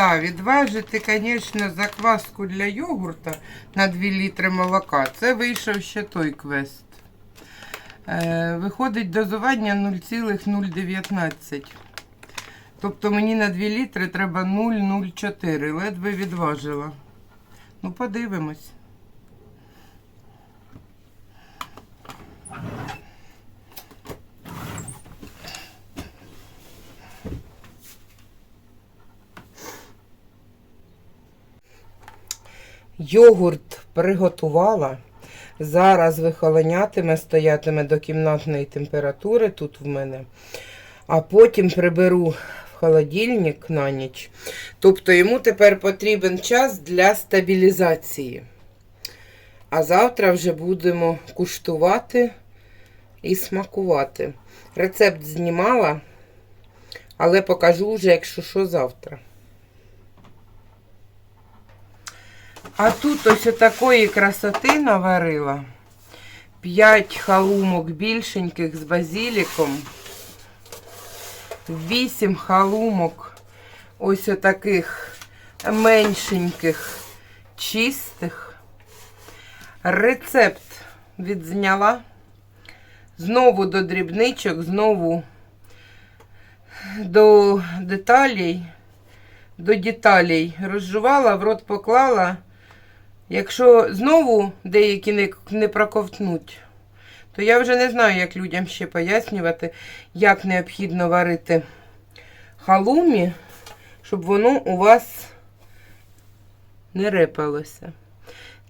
Да, відважити, звісно, закваску для йогурта на 2 літри молока. Це вийшов ще той квест. Е, виходить дозування 0,019. Тобто мені на 2 літри треба 0,04. Ледве відважила. Ну, подивимось. Йогурт приготувала. Зараз вихолонятиме, стоятиме до кімнатної температури тут в мене. А потім приберу холодильник на ніч. Тобто йому тепер потрібен час для стабілізації. А завтра вже будемо куштувати і смакувати. Рецепт знімала, але покажу вже, якщо що, завтра. А тут ось такої красоти наварила. П'ять халумок більшеньких з базіліком. Вісім халумок ось таких меншеньких, чистих. Рецепт відзняла. Знову до дрібничок, знову до деталей, до деталей. Розжувала, в рот поклала. Якщо знову деякі не, не проковтнуть, то я вже не знаю, як людям ще пояснювати, як необхідно варити халумі, щоб воно у вас не репалося.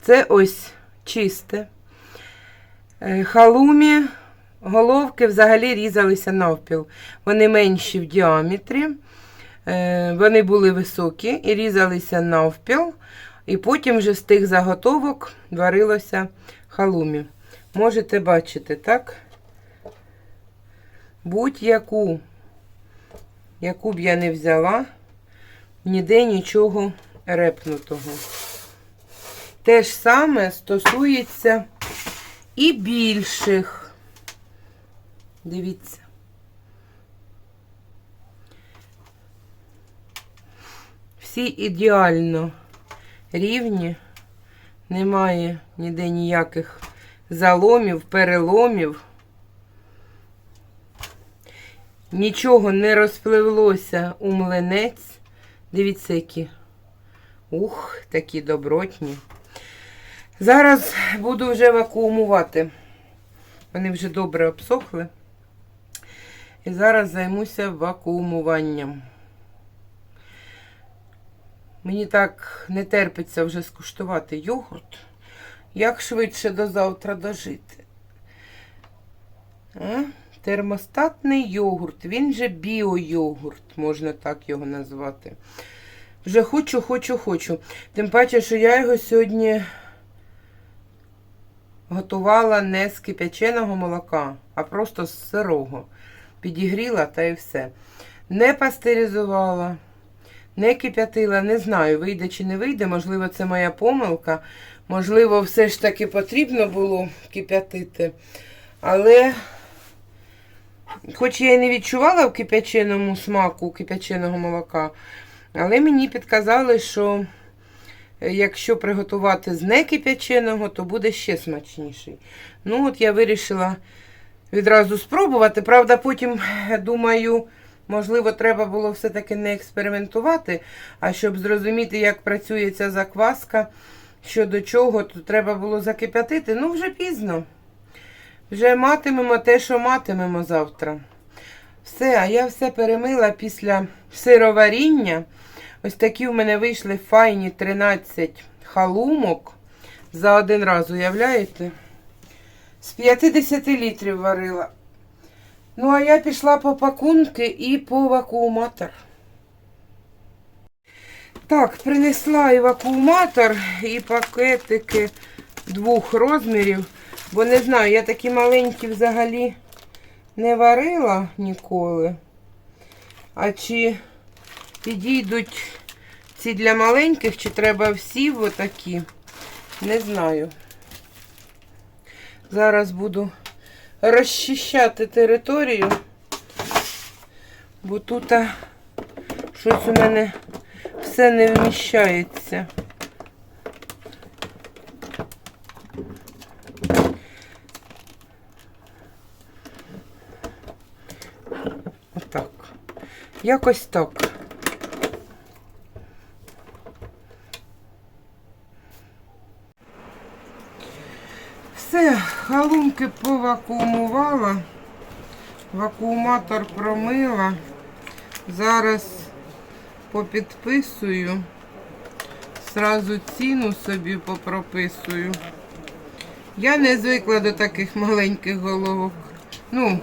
Це ось чисте. Е, Халумі, головки взагалі різалися навпіл. Вони менші в діаметрі, е, вони були високі і різалися навпіл. І потім вже з тих заготовок варилося халумі. Можете бачити, так? Будь-яку, яку б я не взяла, ніде нічого репнутого. Те ж саме стосується і більших. Дивіться. Всі ідеально рівні, немає ніде ніяких заломів, переломів. Нічого не розпливлося у млинець. Дивіться, які. Ух, такі добротні. Зараз буду вже вакуумувати. Вони вже добре обсохли. І зараз займуся вакуумуванням. Мені так не терпиться вже скуштувати йогурт. Як швидше до завтра дожити. А? Термостатний йогурт. Він же біойогурт, можна так його назвати. Вже хочу, хочу, хочу. Тим паче, що я його сьогодні готувала не з кипяченого молока, а просто з сирого. Підігріла та і все. Не пастеризувала. Не кип'ятила, не знаю, вийде чи не вийде. Можливо, це моя помилка. Можливо, все ж таки потрібно було кип'ятити. Але, хоч я і не відчувала в кип'яченому смаку кип'яченого молока, але мені підказали, що якщо приготувати з некип'яченого, то буде ще смачніший. Ну, от я вирішила відразу спробувати. Правда, потім думаю. Можливо, треба було все-таки не експериментувати, а щоб зрозуміти, як працює ця закваска, що до чого, то треба було закип'ятити. Ну, вже пізно. Вже матимемо те, що матимемо завтра. Все, а я все перемила після сироваріння. Ось такі в мене вийшли файні 13 халумок за один раз, уявляєте? З 50 літрів варила. Ну, а я пішла по пакунки і по вакууматор. Так, принесла і і пакетики двох розмірів. Бо не знаю, я такі маленькі взагалі не варила ніколи. А чи підійдуть ці для маленьких, чи треба всі отакі. Не знаю. Зараз буду розчищати територію, бо тут щось у мене все не вміщається. Отак. Якось так. Все, халунки повакуумувала, вакууматор промила. Зараз попідписую, зразу ціну собі попрописую. Я не звикла до таких маленьких головок. Ну,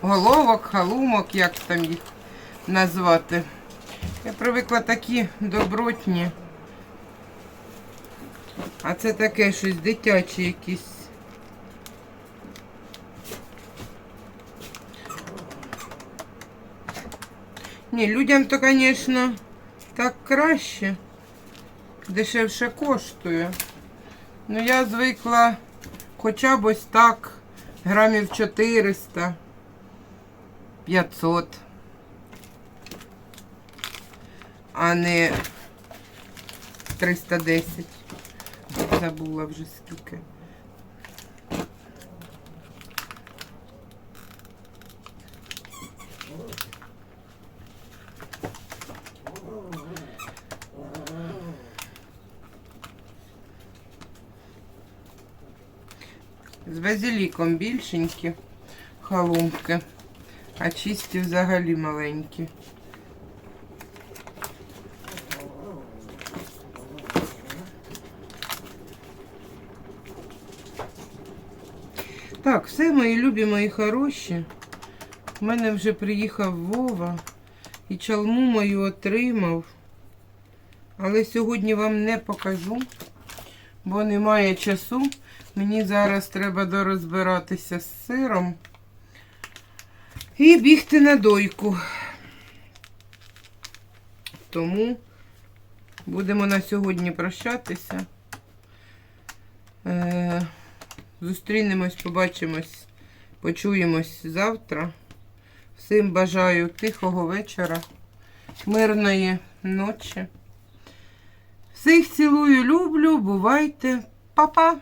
головок, халумок, як там їх назвати. Я привикла такі добротні. А це таке щось дитяче якісь. Ні, людям то, звісно, так краще. Дешевше коштує. Ну я звикла хоча б ось так, грамів 400, 500, а не 310. Забула вже скільки. З базиліком більшенькі халумки, а чисті взагалі маленькі. Так, все, мої любі, мої хороші. У мене вже приїхав Вова і чалму мою отримав. Але сьогодні вам не покажу, бо немає часу. Мені зараз треба дорозбиратися з сиром і бігти на дойку. Тому будемо на сьогодні прощатися. Е, Зустрінемось, побачимось, почуємось завтра. Всім бажаю тихого вечора, мирної ночі. Всіх цілую, люблю, бувайте, Па-па!